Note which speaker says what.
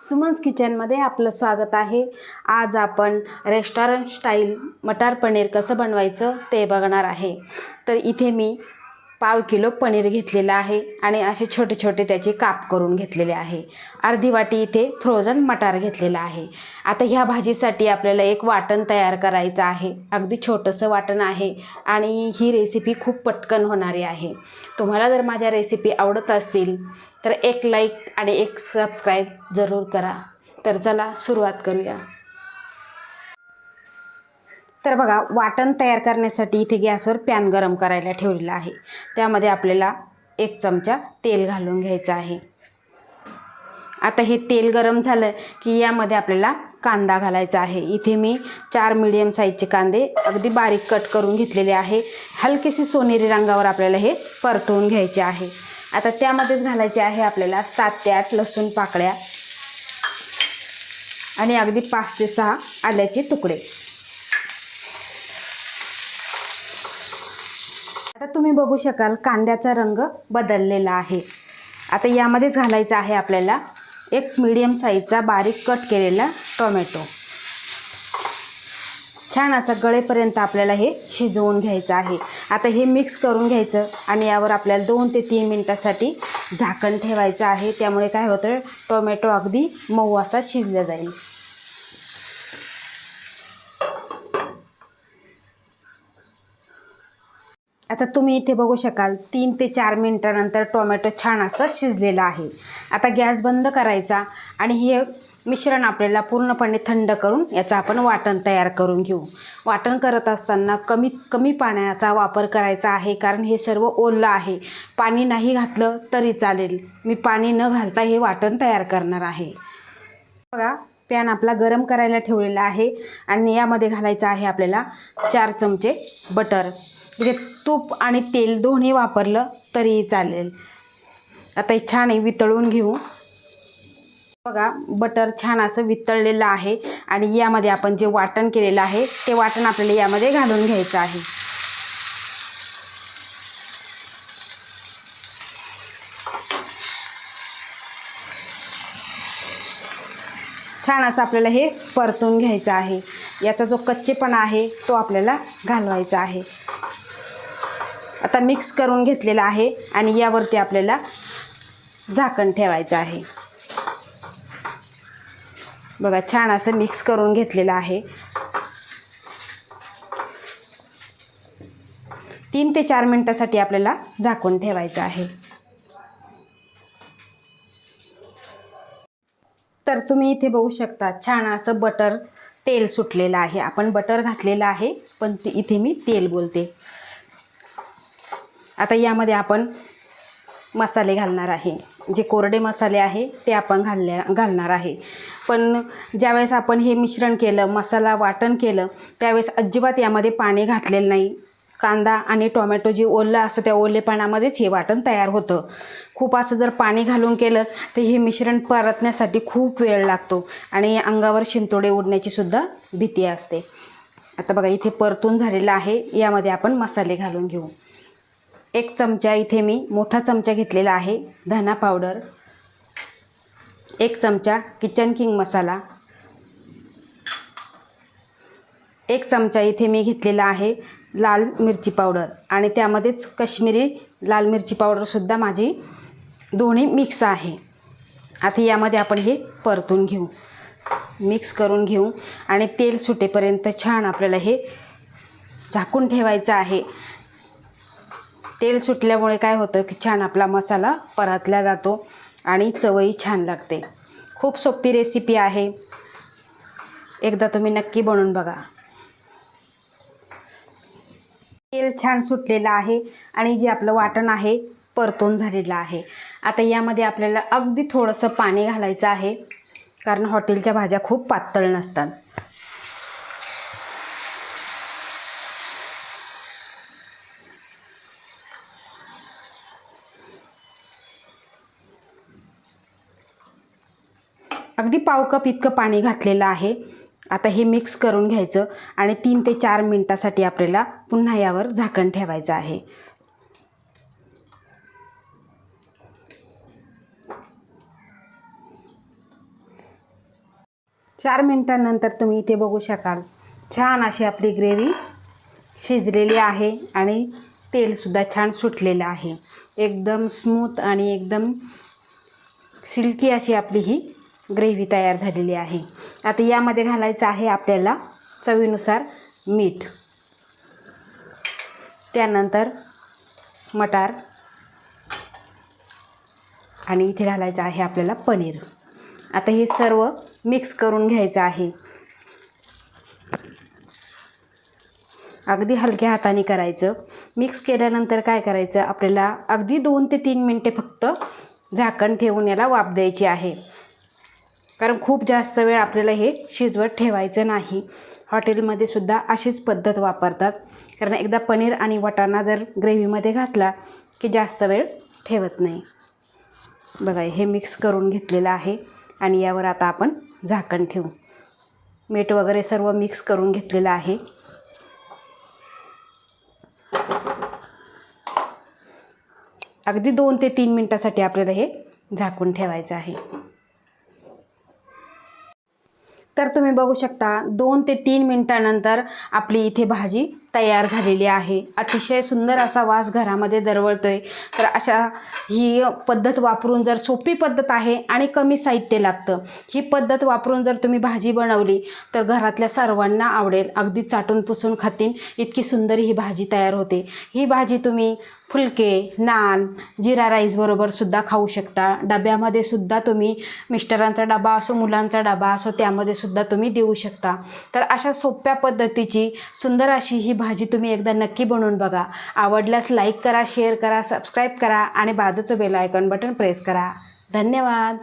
Speaker 1: सुमन्स किचनमध्ये आपलं स्वागत आहे. आज आपण रेस्टॉरंट स्टाईल मटार पनीर कसं बनवायचं ते बघणार आहे. तर इथे मी पाव किलो पनीर घेतलेलं आहे आणि असे छोटे छोटे त्याचे काप करून घेतलेले आहे. अर्धी वाटी इथे फ्रोझन मटार घेतलेला आहे. आता ह्या भाजीसाठी आपल्याला एक वाटण तयार करायचं आहे. अगदी छोटंसं वाटण आहे आणि ही रेसिपी खूप पटकन होणारी आहे. तुम्हाला जर माझ्या रेसिपी आवडत असतील तर एक लाईक आणि एक सबस्क्राईब जरूर करा. तर चला सुरुवात करूया. तर बघा वाटण तयार करण्यासाठी इथे गॅसवर पॅन गरम करायला ठेवलेला आहे. त्यामध्ये आपल्याला एक चमचा तेल घालून घ्यायचं आहे. आता हे तेल गरम झालं की यामध्ये आपल्याला कांदा घालायचा आहे. इथे मी चार मिडियम साईजचे कांदे अगदी बारीक कट करून घेतलेले आहे. हलकेसे सोनेरी रंगावर आपल्याला हे परतवून घ्यायचे आहे. आता त्यामध्येच घालायचे आहे आपल्याला सात ते आठ लसूण पाकळ्या आणि अगदी पाच ते सहा आल्याचे तुकडे. आता तुम्ही बघू शकाल कांद्याचा रंग बदललेला आहे. आता यामध्येच घालायचा आहे आपल्याला एक मीडियम साईजचा बारीक कट केलेला टोमॅटो छान असं गळेपर्यंत आपल्याला हे शिजवून घ्यायचं आहे. आता हे मिक्स करून घ्यायचं आणि यावर आपल्याला दोन ते तीन मिनटासाठी झाकण ठेवायचं आहे. त्यामुळे काय होतं? टोमॅटो अगदी मऊ असा शिजला जाईल. आता तुम्ही इथे बघू शकाल तीन ते चार मिनटानंतर टोमॅटो छान असं शिजलेलं आहे. आता गॅस बंद करायचा आणि हे मिश्रण आपल्याला पूर्णपणे थंड करून याचं आपण वाटण तयार करून घेऊ. वाटण करत असताना कमीत कमी पाण्याचा वापर करायचा आहे कारण हे सर्व ओलं आहे. पाणी नाही घातलं तरी चालेल. मी पाणी न घालता हे वाटण तयार करणार आहे. बघा पॅन आपला गरम करायला ठेवलेला आहे आणि यामध्ये घालायचं आहे आपल्याला चार चमचे बटर. म्हणजे तूप आणि तेल दोन्ही वापरलं तरीही चालेल. आता हे छान आहे वितळून घेऊ. बघा बटर छान असं वितळलेलं आहे आणि यामध्ये आपण जे वाटण केलेलं आहे ते वाटण आपल्याला यामध्ये घालून घ्यायचं आहे. छान असं आपल्याला हे परतून घ्यायचं आहे. याचा जो कच्चेपणा आहे तो आपल्याला घालवायचा आहे. आता मिक्स करून घेतलेला आहे आणि यावरती आपल्याला झाकण ठेवायचं आहे. बघा छान असं मिक्स करून घेतलेलं आहे. तीन ते चार मिनटासाठी आपल्याला झाकून ठेवायचं आहे. तर तुम्ही इथे बघू शकता छान असं बटर तेल सुटलेलं आहे. आपण बटर घातलेलं आहे पण ते इथे मी तेल बोलते. आता यामध्ये आपण मसाले घालणार आहे. जे कोरडे मसाले आहे ते आपण घालल्या घालणार आहे. पण ज्यावेळेस आपण हे मिश्रण केलं मसाला वाटण केलं त्यावेळेस अजिबात यामध्ये पाणी घातलेलं नाही. कांदा आणि टोमॅटो जे ओलं असतं त्या ओलेपणामध्येच हे वाटण तयार होतं. खूप असं जर पाणी घालून केलं तर हे मिश्रण परतण्यासाठी खूप वेळ लागतो आणि अंगावर शिंतोडे उडण्याची सुद्धा भीती असते. आता बघा इथे परतून झालेलं आहे. यामध्ये आपण मसाले घालून घेऊ. एक चमचा इथे मी मोठा चमचा घेतलेला आहे धना पावडर एक चमचा किचन किंग मसाला एक चमचा इथे मी घेतलेला आहे लाल मिरची पावडर आणि त्यामध्येच कश्मीरी लाल मिरची पावडरसुद्धा माझी दोन्ही मिक्स आहे. आता यामध्ये आपण हे परतून घेऊ. मिक्स करून घेऊ. आणि तेल सुटेपर्यंत छान आपल्याला हे झाकून ठेवायचं आहे. तेल सुटल्यामुळे काय होतं की छान आपला मसाला परतला जातो आणि चवही छान लागते. खूप सोपी रेसिपी आहे. एकदा तुम्ही नक्की बनवून बघा. तेल छान सुटलेलं आहे आणि जे आपलं वाटण आहे परतून झालेलं आहे. आता यामध्ये आपल्याला अगदी थोडंसं पाणी घालायचं आहे. कारण हॉटेलच्या भाज्या खूप पातळ नसतात. अगदी पाव कप इतकं पाणी घातलेलं आहे. आता हे मिक्स करून घ्यायचं आणि तीन ते चार मिनटासाठी आपल्याला पुन्हा यावर झाकण ठेवायचं आहे. चार मिनटांनंतर तुम्ही इथे बघू शकाल छान अशी आपली ग्रेव्ही शिजलेली आहे आणि तेलसुद्धा छान सुटलेलं आहे. एकदम स्मूथ आणि एकदम सिल्की अशी आपली ही ग्रेव्ही तयार झालेली आहे. आता यामध्ये घालायचं आहे आपल्याला चवीनुसार मीठ. त्यानंतर मटार. आणि इथे घालायचं आहे आपल्याला पनीर. आता हे सर्व मिक्स करून घ्यायचं आहे. अगदी हलक्या हाताने करायचं. मिक्स केल्यानंतर काय करायचं? आपल्याला अगदी दोन ते तीन मिनटे फक्त झाकण ठेवून याला वाफ द्यायची आहे. कारण खूप जास्त वेळ आपल्याला हे शिजवत ठेवायचं नाही. हॉटेलमध्ये सुद्धा अशीच पद्धत वापरतात. कारण एकदा पनीर आणि वटाणा जर ग्रेव्हीमध्ये घातला की जास्त वेळ ठेवत नाही. बघा हे मिक्स करून घेतलेलं आहे आणि यावर आता आपण झाकण ठेवू. मीठ वगैरे सर्व मिक्स करून घेतलेलं आहे. अगदी दोन ते तीन मिनटासाठी आपल्याला हे झाकून ठेवायचं आहे. तर तुम्ही बघू शकता दोन ते तीन मिनटानंतर आपली इथे भाजी तयार झालेली आहे. अतिशय सुंदर असा वास घरामध्ये दरवळतोय. तर अशा ही पद्धत वापरून जर सोपी पद्धत आहे आणि कमी साहित्य लागतं ही पद्धत वापरून जर तुम्ही भाजी बनवली तर घरातल्या सर्वांना आवडेल. अगदी चाटून पुसून खातीन इतकी सुंदर ही भाजी तयार होते. ही भाजी तुम्ही फुलके नान जिरा राईसबरोबर सुद्धा खाऊ शकता. डब्यामध्ये सुद्धा तुम्ही मिस्टरांचा डबा असो मुलांचा डबा असो त्यामध्ये सुद्धा तुम्ही देऊ शकता. तर अशा सोप्या पद्धतीची सुंदर अशी ही भाजी तुम्ही एकदा नक्की बनवून बघा. आवडल्यास लाईक करा शेअर करा सबस्क्राईब करा आणि बाजूचं बेल आयकॉन बटन प्रेस करा. धन्यवाद!